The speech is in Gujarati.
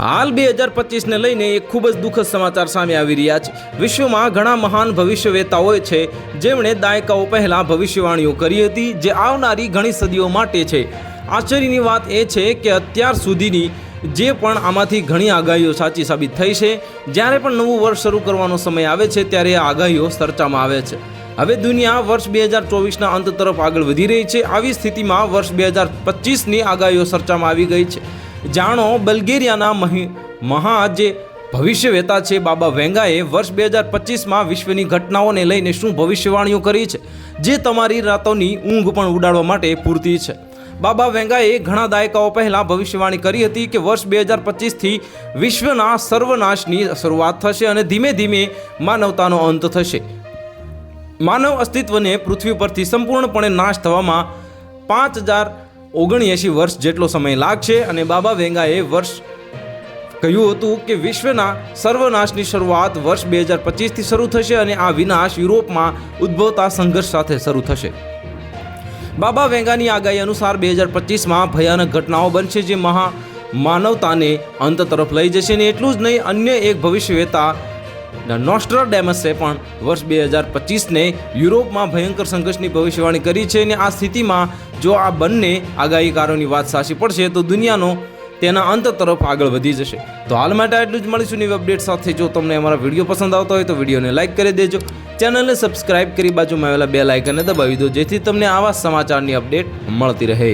હાલ બે હજાર પચીસને લઈને એક ખૂબ જ દુઃખદ સમાચાર સામે આવી રહ્યા છે. વિશ્વમાં ઘણા મહાન ભવિષ્યવેતાઓ છે, જેમણે દાયકાઓ પહેલાં ભવિષ્યવાણીઓ કરી હતી, જે આવનારી ઘણી સદીઓ માટે છે. આશ્ચર્યની વાત એ છે કે અત્યાર સુધીની જે પણ આમાંથી ઘણી આગાહીઓ સાચી સાબિત થઈ છે, જ્યારે પણ નવું વર્ષ શરૂ કરવાનો સમય આવે છે, ત્યારે આ આગાહીઓ ચર્ચામાં આવે છે. હવે દુનિયા વર્ષ બે હજાર ચોવીસના અંત તરફ આગળ વધી રહી છે. આવી સ્થિતિમાં વર્ષ બે હજાર પચીસની આગાહીઓ ચર્ચામાં આવી ગઈ છે. જાણો, બલ્ગેરિયાના મહી જે ભવિષ્યવેતા છે બાબા વેંગાએ વર્ષ બે હજાર પચીસમાં વિશ્વની ઘટનાઓને લઈને શું ભવિષ્યવાણીઓ કરી છે? જે તમારી રાતોની ઊંઘ પણ ઉડાડવા માટે પૂરતી છે. બાબા વેંગાએ ઘણા દાયકાઓ પહેલાં ભવિષ્યવાણી કરી હતી કે વર્ષ બે હજાર પચીસથી વિશ્વના સર્વનાશની શરૂઆત થશે અને ધીમે ધીમે માનવતાનો અંત થશે. માનવ અસ્તિત્વને પૃથ્વી પરથી સંપૂર્ણપણે નાશ થવામાં પાંચ હજાર ઓગણએંશી વર્ષ જેટલો સમય લાગશે અને બાબા વેંગાએ વર્ષ કહ્યું હતું કે વિશ્વના સર્વનાશની શરૂઆત વર્ષ બે હજાર પચીસથી શરૂ થશે અને આ વિનાશ યુરોપમાં ઉદ્ભવતા સંઘર્ષ સાથે શરૂ થશે. બાબા વેંગાની આગાહી અનુસાર બે હજાર પચીસમાં ભયાનક ઘટનાઓ બનશે જે મહા માનવતાને અંત તરફ લઈ જશે અને એટલું જ નહીં, અન્ય એક ભવિષ્યવેતા નોસ્ટ્રાડેમસે પણ વર્ષ બે હજાર પચીસને યુરોપમાં ભયંકર સંઘર્ષની ભવિષ્યવાણી કરી છે અને આ સ્થિતિમાં જો આ બંને આગાહીકારોની વાત સાચી પડશે તો દુનિયાનો તેના અંત તરફ આગળ વધી જશે. તો હાલ માટે આટલું જ મળીશું નવી અપડેટ સાથે. જો તમને અમારા વીડિયો પસંદ આવતો હોય તો વિડીયોને લાઇક કરી દેજો. ચેનલને સબસ્ક્રાઇબ કરી બાજુમાં આવેલા બે લાઇકને દબાવી દો જેથી તમને આવા સમાચારની અપડેટ મળતી રહે.